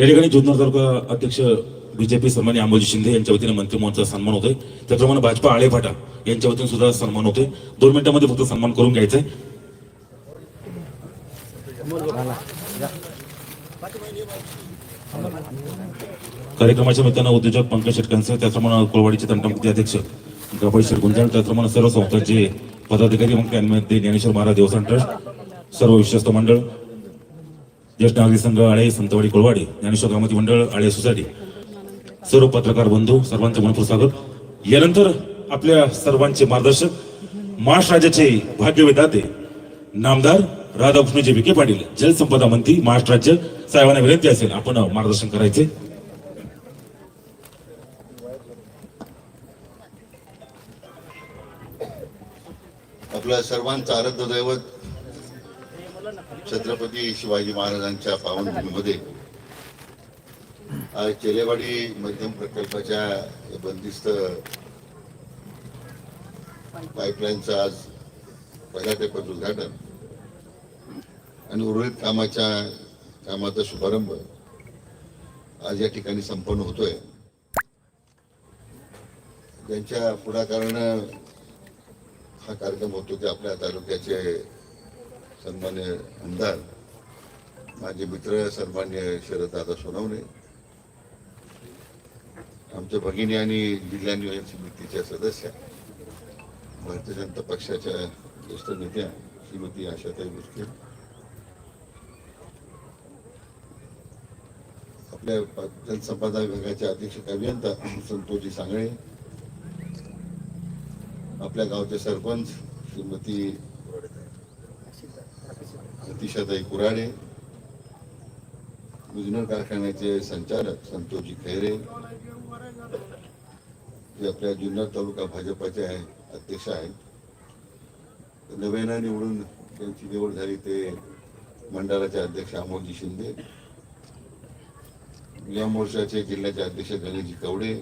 या ठिकाणी जुन्नर तालुका अध्यक्ष बीजेपी सन्मान्य अमोलजी शिंदे यांच्या वतीने मंत्रिमंडळाचा सन्मान होतोय. त्याचप्रमाणे भाजपा आळेफाटा यांच्या वतीने सुद्धा सन्मान होतोय. दोन मिनिटांमध्ये फक्त सन्मान करून घ्यायचा कार्यक्रमाच्या मित्रांना उद्योजक पंकज शेटकांसह त्याचप्रमाणे कोळवाडीचे तंटामुक्ती अध्यक्ष गपाई शेटगुंजाळ त्याचप्रमाणे सर्व संस्थांचे पदाधिकारी मग त्यांमध्ये ज्ञानेश्वर महाराज देवस्थान ट्रस्ट सर्व विश्वस्त मंडळ ज्येष्ठ नागरिक संघ आळे संतवाडी कोळवाडी ज्ञानेश्वर कामती मंडळ आळे सोसायटी. सर्व पत्रकार बंधू सर्वांचे मनपूर स्वागत. यानंतर आपल्या सर्वांचे मार्गदर्शक महाराष्ट्र राज्याचे भाग्य विधाते नामदार राधाकृष्णजी विखे पाटील जलसंपदा मंत्री महाराष्ट्र राज्य साहेबांना विनंती असेल आपण मार्गदर्शन करायचे. आपल्या सर्वांचं आराध्य दैवत छत्रपती शिवाजी महाराजांच्या पावनभूमीमध्ये आज चेलेवाडी मध्यम प्रकल्पाच्या बंदिस्त पाईपलाईनचं आज पहिल्या टप्प्यात उद्घाटन आणि उर्वरित कामाच्या कामाचा शुभारंभ आज या ठिकाणी संपन्न होतोय. त्यांच्या पुढाकारानं हा कार्यक्रम होतो ते आपल्या तालुक्याचे सन्मान्य आमदार माझे मित्र सन्मान्य शरददादा सोनवणे आमच्या भगिनी आणि जिल्हा नियोजन समितीच्या सदस्या भारतीय जनता पक्षाच्या ज्येष्ठ नेत्या श्रीमती आशाताई बुचके आपल्या जनसंपदा विभागाच्या विभागाचे अधीक्षक अभियंता संतोषजी सांगळे आपल्या गावचे सरपंच श्रीमती अतिशाताई कुराडे गुजनर कारखान्याचे संचालक संतोषजी खैरे जे आपल्या जुन्नर तालुका भाजपाचे आहे अध्यक्ष आहेत. नव्यानं निवडून त्यांची निवड झाली ते मंडळाचे अध्यक्ष अमोलजी शिंदे या मोर्चाचे जिल्ह्याचे अध्यक्ष गणेशजी कवडे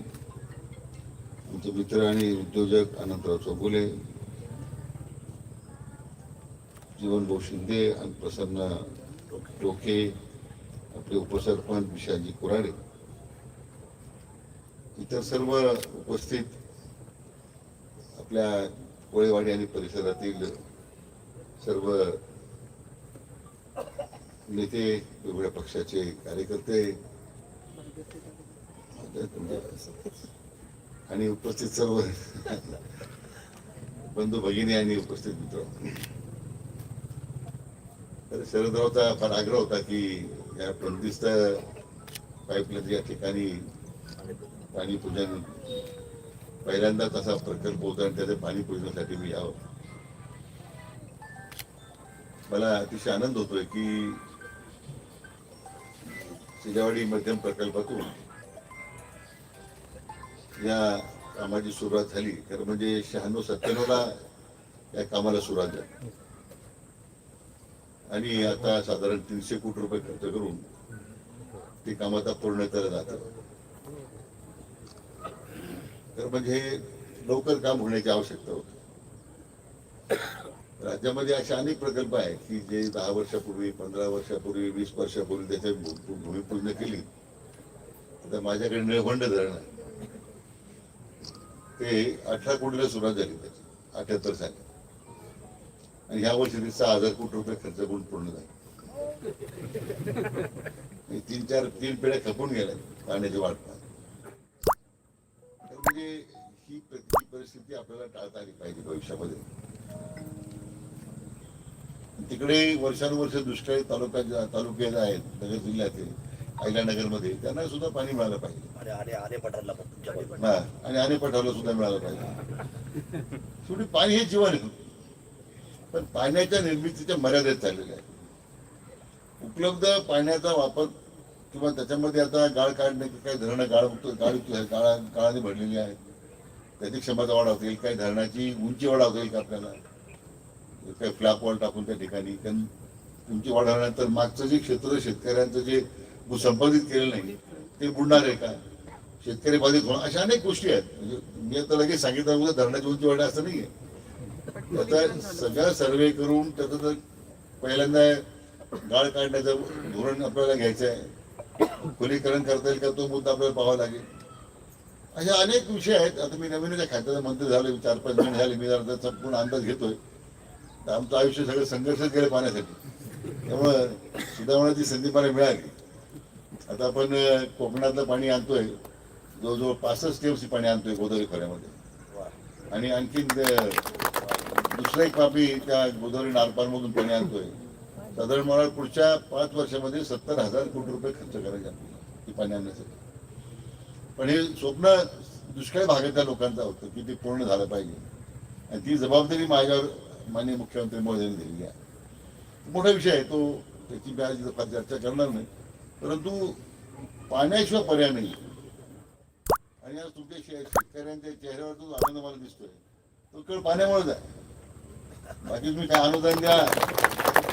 आमचे मित्र आणि उद्योजक अनंतराव चौगुले जीवनभाऊ शिंदे आणि प्रसन्न टोके आपले उपसरपंच विशाजी कुराडे. इतर सर्व उपस्थित आपल्या कोळेवाडी आणि परिसरातील सर्व नेते वेगवेगळ्या पक्षाचे कार्यकर्ते आणि उपस्थित सर्व बंधू भगिनी आणि उपस्थित मित्र. तर शरदरावचा फार आग्रह होता की या बंदिस्त पाईपलाईन या ठिकाणी पाणी पूजन पहिल्यांदाच असा प्रकल्प होता आणि त्याचे पाणी पूजनासाठी मी यावं. मला अतिशय आनंद होतोय की शिजावाडी मध्यम प्रकल्पातून या कामाची सुरुवात झाली. तर म्हणजे शहाण्णव सत्त्याण्णवला या कामाला सुरुवात झाली. आणि आता साधारण तीनशे कोटी रुपये खर्च करून ते काम आता पूर्ण केलं जात. तर म्हणजे हे लवकर काम होण्याची आवश्यकता होती. राज्यामध्ये असे अनेक प्रकल्प आहेत की जे दहा वर्षापूर्वी पंधरा वर्षापूर्वी वीस वर्षापूर्वी त्याच्या भू- भूमिपूजन केली. आता माझ्याकडे निळवंड धरण आहे. ते अठरा कोटीला सुरुवात झाली त्याची अठ्याहत्तर साली. आणि ह्या वर्षी ते सहा हजार कोटी रुपये खर्च करून पूर्ण झाले. तीन चार तीन पिढ्या खपून गेल्या पाण्याची वाट पाहत. म्हणजे ही परिस्थिती आपल्याला टाळता आली पाहिजे भविष्यामध्ये. तिकडे वर्षानुवर्ष दुष्काळी तालुका तालुके आहेत नगर जिल्ह्यातील अहिल्यानगरमध्ये त्यांना सुद्धा पाणी मिळालं पाहिजे. आणि आणि पठारला सुद्धा मिळालं पाहिजे. शेवटी पाणी हे जीवन आहे. पण पाण्याच्या निर्मितीच्या मर्यादेत चाललेल्या आहे उपलब्ध पाण्याचा वापर किंवा त्याच्यामध्ये आता गाळ काढणे काही धरणं गाळ गाळ गाळा गाळाने भरलेली आहेत. त्याची क्षमता वाढवता येईल काही धरणाची उंची वाढवता येईल का आपल्याला. काही फ्लॅप वॉल टाकून त्या ठिकाणी. कारण उंची वाढवल्यानंतर मागचं जे क्षेत्र शेतकऱ्यांचं जे संपादित केलेलं नाही ते बुडणार आहे का? शेतकरी बाधित होणार अशा अनेक गोष्टी आहेत. म्हणजे मी आता लगेच सांगितलं धरणाची उंची वाढ असं नाहीये. त्याचा सगळा सर्वे करून त्याचं तर पहिल्यांदा गाळ काढण्याचं धोरण आपल्याला घ्यायचं आहे खुलीकरण करता येईल का तो मुद्दा आपल्याला पाहावा लागेल. अशा अनेक विषय आहेत. आता मी नवीन त्या खात्याचा मंत्री झालो चार पाच महिने झाले. मी जरा संपूर्ण अंदाज घेतोय. तर आमचं आयुष्य सगळं संघर्षच गेलं पाण्यासाठी. त्यामुळं सुधारण्याची संधी मला मिळाली. आता आपण कोकणातलं पाणी आणतोय. जवळजवळ पासष्ट टीएमसी पाणी आणतोय गोदावरी खोऱ्यामध्ये. आणि आणखीन दुसरा एक पापी त्या गोदावरी नारपारमधून पाणी आणतोय. साधारण मला पुढच्या पाच वर्षामध्ये सत्तर हजार कोटी रुपये खर्च करायचे आपल्याला ती पाणी आणण्यासाठी. पण हे स्वप्न दुष्काळी भागातल्या लोकांचं होतं की ते पूर्ण झालं पाहिजे. आणि ती जबाबदारी माझ्यावर माननीय मुख्यमंत्री महोदयांनी दिलेली आहे. मोठा विषय आहे तो. त्याची मी आज फार चर्चा करणार नाही. परंतु पाण्याशिवाय पर्याय नाही. आणि आज तुमच्या शेतकऱ्यांच्या चेहऱ्यावर जो आनंद मला दिसतोय तो केवळ पाण्यामुळेच आहे. बाकी तुम्ही काय अनुदान द्या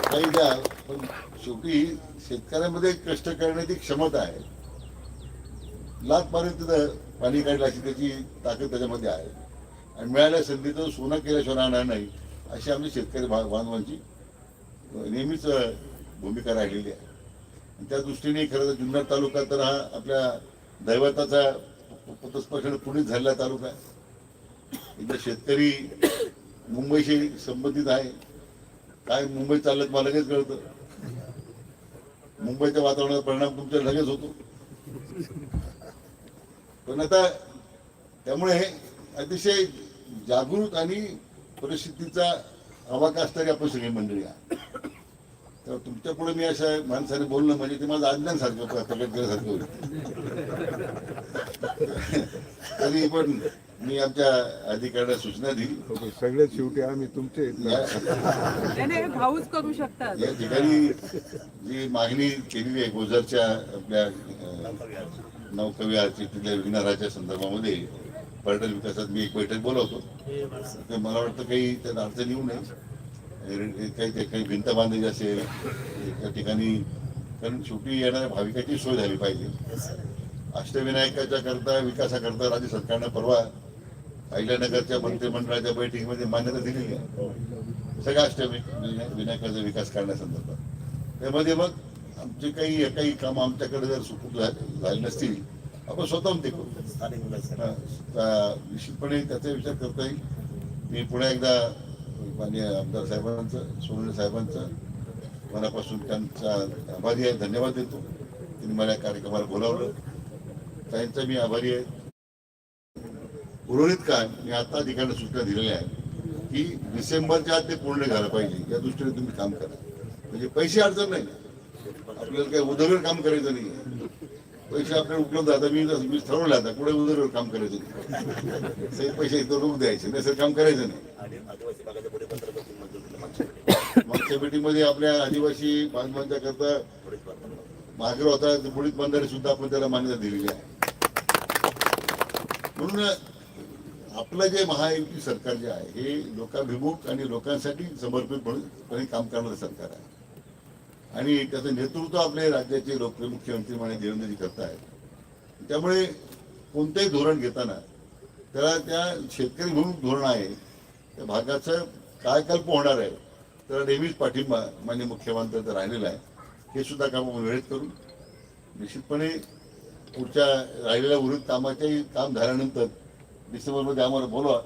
काही द्या पण शेवटी शेतकऱ्यांमध्ये कष्ट करण्याची क्षमता आहे लाख पर्यंत तिथं पाणी काढलं अशी त्याची ताकद त्याच्यामध्ये आहे आणि मिळाल्या संधीचं सोनं केल्याशिवाय राहणार नाही अशी आमची शेतकरी बांधवांची नेहमीच भूमिका राहिलेली आहे आणि त्या दृष्टीने खरं तर जुन्नर तालुका तर हा आपल्या दैवताचा पतस्पर्शाने पुढेच झालेला तालुका आहे एकदा शेतकरी मुंबईशी संबंधित आहे. काय मुंबईत चाललं मला लगेच कळतं. मुंबईच्या वातावरणाचा परिणाम तुमच्या लगेच होतो. पण आता त्यामुळे अतिशय जागृत आणि परिस्थितीचा आवाका असणारी आपण सगळी मंडळी आहे तर तुमच्यापुढे मी अशा माणसाने बोलणं म्हणजे ते माझं अज्ञान सारखं तब्येत केल्यासारखं होईल तरी पण मी आमच्या अधिकाऱ्यांना सूचना दिली. सगळ्यात शेवटी आम्ही तुमचे. या- नाही नाही भाऊच करू शकतात. या ठिकाणी जी मागणी केलेली आहे गोजरच्या आपल्या अं, नौकविहारची तिथल्या विघ्नराच्या संदर्भामध्ये पर्यटन विकासात मी एक बैठक बोलवतो. तर मला वाटतं काही त्यात अडचण येऊ नये. काही ते काही भिंत बांधायची असेल त्या ठिकाणी कारण शेवटी येणाऱ्या भाविकाची सोय झाली पाहिजे. अष्टविनायकाच्या करता विकासाकरता राज्य सरकारनं परवा अहिल्यानगरच्या मंत्रिमंडळाच्या बैठकीमध्ये मान्यता दिलेली आहे. सगळ्या अष्टविनायकाचा विकास करण्यासंदर्भात. त्यामध्ये मग आमचे काही काही काम आमच्याकडे जर सुपूर्द झाले नसतील आपण स्वतःहून ते करू. निश्चितपणे त्याचा विचार करता येईल मी पुन्हा एकदा माननीय आमदार साहेबांचं सोनवणे साहेबांचं मनापासून त्यांचा आभारी आहे. धन्यवाद देतो. त्यांनी मला कार्यक्रमाला बोलावलं. त्यांचा मी आभारी आहे. उर्वरित काय मी आता अधिकाऱ्यांना सूचना दिलेल्या आहेत की डिसेंबरच्या आत ते पूर्ण झालं पाहिजे. या दृष्टीने तुम्ही काम करा. म्हणजे पैसे अडचण नाही. आपल्याला काही उदरवर काम करायचं नाही. पैसे आपल्याला उपलब्ध आता मी मी ठरवलं आता कुठे उदरवर काम करायचं नाही. पैसे इथं रोख द्यायचे नाही सर काम करायचं नाही. मागच्या भेटीमध्ये आपल्या आदिवासी बांधवांच्या करता थोडीच होता बुडीत बंधारे सुद्धा आपण त्याला मान्यता दिलेली आहे. म्हणून आपलं जे महायुती सरकार जे आहे हे लोकाभिमुख आणि लोकांसाठी समर्पितपणे काम करणारं सरकार आहे. आणि त्याचं नेतृत्व आपले राज्याचे लोकप्रिय मुख्यमंत्री माने देवेंद्रजी करतायत. त्यामुळे कोणतंही धोरण घेताना त्याला त्या शेतकरी म्हणून धोरण आहे त्या भागाचं काय कल्प होणार आहे त्याला नेहमीच पाठिंबा मान्य मुख्यमंत्र्यांचा राहिलेला आहे हे सुद्धा काम वेळेत करू. निश्चितपणे पुढच्या राहिलेल्या उर्वरित कामाचेही काम झाल्यानंतर डिसेंबरमध्ये आम्हाला बोलवा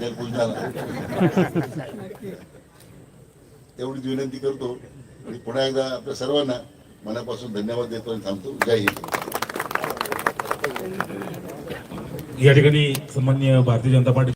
जलपूजनाला तेवढीच विनंती करतो. आणि पुन्हा एकदा आपल्या सर्वांना मनापासून धन्यवाद देतो आणि थांबतो. जय हिंद. या ठिकाणी सन्मान्य भारतीय जनता पार्टी